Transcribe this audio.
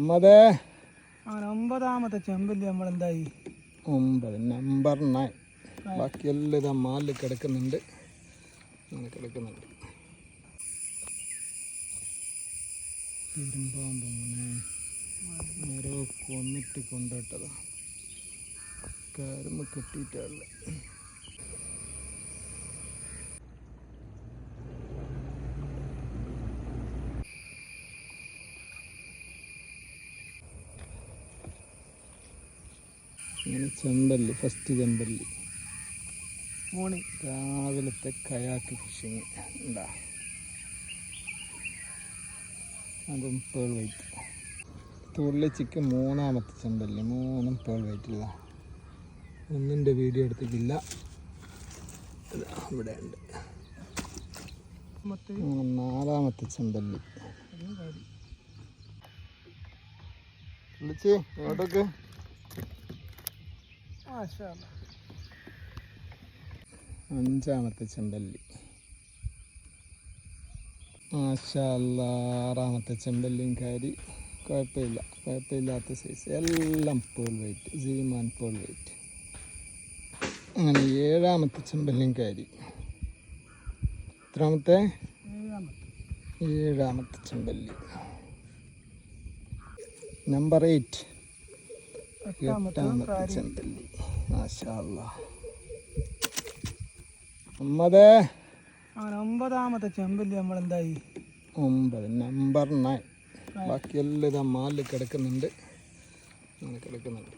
ഒമ്പത്. അങ്ങനെ ഒമ്പതാമത്തെ ചെമ്പല്ലി നമ്മളെന്തായി? ഒമ്പത്. നമ്പർ നയൻ ബാക്കിയെല്ലാം ഇതാ മാലിൽ കിടക്കുന്നുണ്ട്. അങ്ങനെ കിടക്കുന്നുണ്ട്. കൊന്നിട്ട് കൊണ്ടിട്ടതാ കരുമ്പ് കെട്ടിയിട്ടാണ് അങ്ങനെ ചെമ്പല്ലി ഫസ്റ്റ് ചെമ്പല്ലി. മോണി. രാവിലത്തെ കയാക്ക് ഫിഷിങ് ഉണ്ടാ അതും പേൾ വൈറ്റ് തുള്ളിച്ചിക്ക് മൂന്നാമത്തെ ചെമ്പല്ലി. മൂന്നും പേൾ വൈറ്റില്ല ഒന്നിന്റെ വീഡിയോ എടുത്തിട്ടില്ല. ഇവിടെ ഉണ്ട്. നാലാമത്തെ ചെമ്പല്ലി. കാര്യം ഇങ്ങോട്ടൊക്കെ. അഞ്ചാമത്തെ ചെമ്പല്ലി. ആറാമത്തെ ചെമ്പല്ലിയും കാരി. കുഴപ്പമില്ല കുഴപ്പമില്ലാത്ത സൈസ് എല്ലാം പേൾ വെയിറ്റ് സീമാൻ പേൾ വെയിറ്റ് അങ്ങനെ ഏഴാമത്തെ ചെമ്പല്ലിയും കാരി. എത്രാമത്തെ? ഏഴാമത്തെ. ചെമ്പല്ലി. നമ്പർ എയ്റ്റ് എട്ടാമത്തെ എട്ടാമത്തെ കാര്യം ചെമ്പല്ലി മാഷാ അല്ലാ. ഒമ്പത് ഒമ്പതാമത്തെ ചെമ്പല്ലി നമ്മളെന്തായി? ഒമ്പത്. നമ്പർ നയൻ ബാക്കിയെല്ലാം ഇതാ മാലിൽ കിടക്കുന്നുണ്ട്. അങ്ങനെ കിടക്കുന്നുണ്ട്.